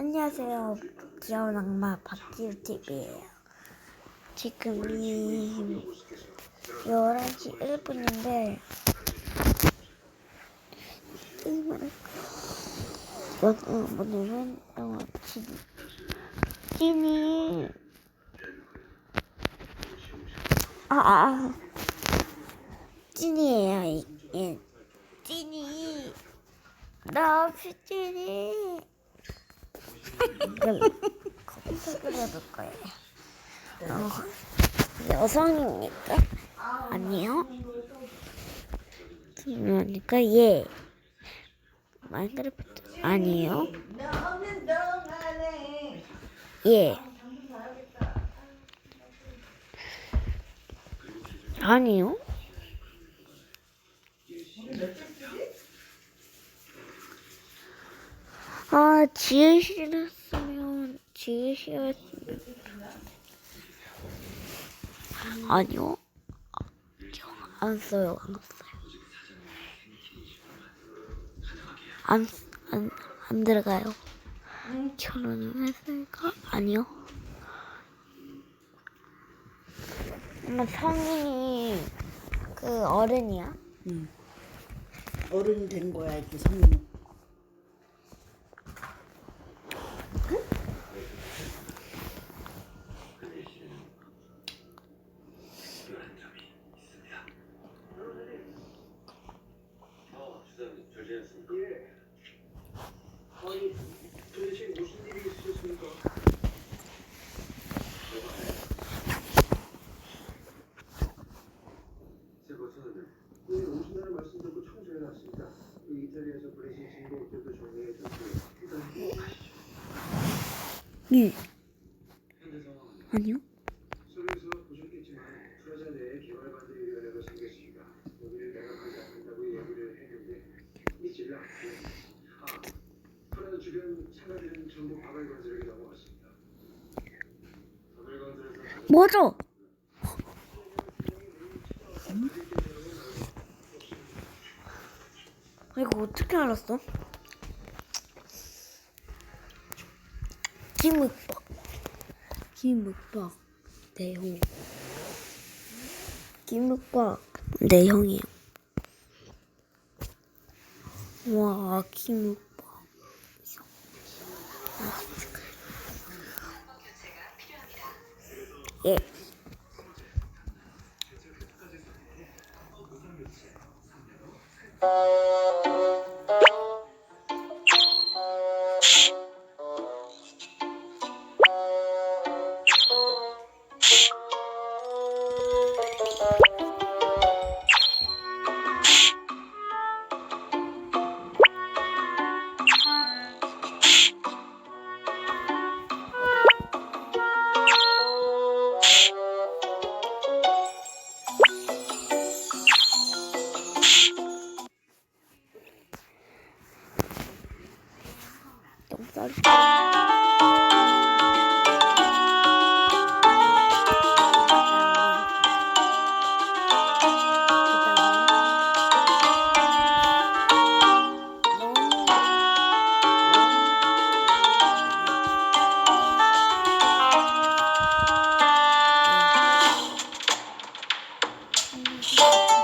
안녕하세요. 귀여운 악마 박지우 TV예요. 지금이 11시 1분인데 오늘은 영화 찐 찐이 아, 아 찐이에요. 이- 예. 찐이 나 없이 찐이 컴퓨터를 해볼 거예요. 어, 여성입니까? 아니요. 그러니까 예. 마인크래프트 아니요. 예. 아니요. 아, 지혜 씨였으면 지혜 씨였으면 아니요. 안 써요. 안 써요. 안, 안, 안 들어가요. 결혼을 했으니까 아니요. 엄마 성인이 그 어른이야? 응. 어른이 된 거야 이제 성인은. 어, 주사님 잘 지냈습니까? 예. 아니, 도대체 무슨 일이 있으셨습니까? 제가 저는 오늘 오신다는 말씀 듣고 청소해 놨습니다. 그 이탈리아에서 보내신 친구들도 정리해 줬고요. 일단 뭐 가시죠. 예. 현재 상황은 아니요. 서울에서 보셨겠지만 프라자 내에 개발관리위원회가 생겼습니다. 여기를 내각하지 않는다고 얘기를 했는데 믿지를 않고요. 아, 프라자 주변 사과들은 전부 바벨건설에게 넘어갔습니다. 바벨 건설에서 뭐죠? 아, 이거 어떻게 알았어? 김묵박. 김묵박. 내 형. 김묵박. 내 형이에요. 와, 김묵박. 예. thank you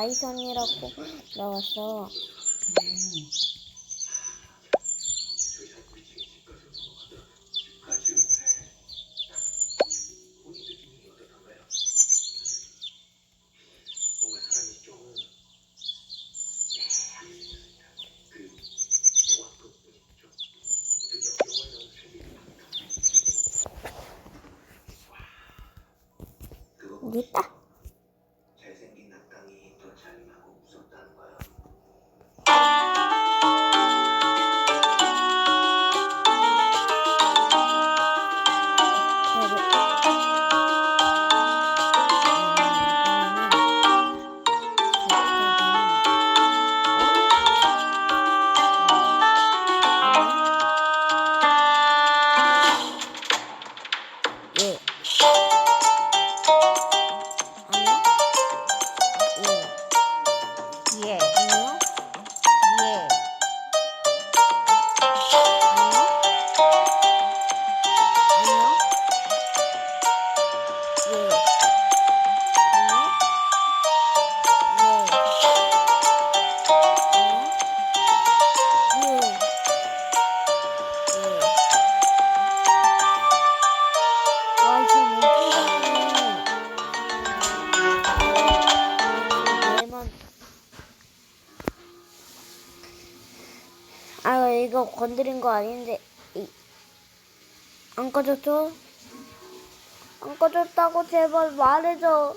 라이선이라고 나왔어. 음. 건드린 거 아닌데 안 꺼졌죠? 안 꺼졌다고 제발 말해줘.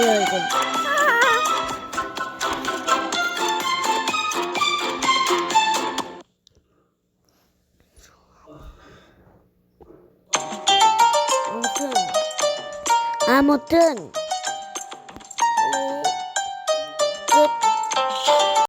뭐야 이건? 아무튼 아무튼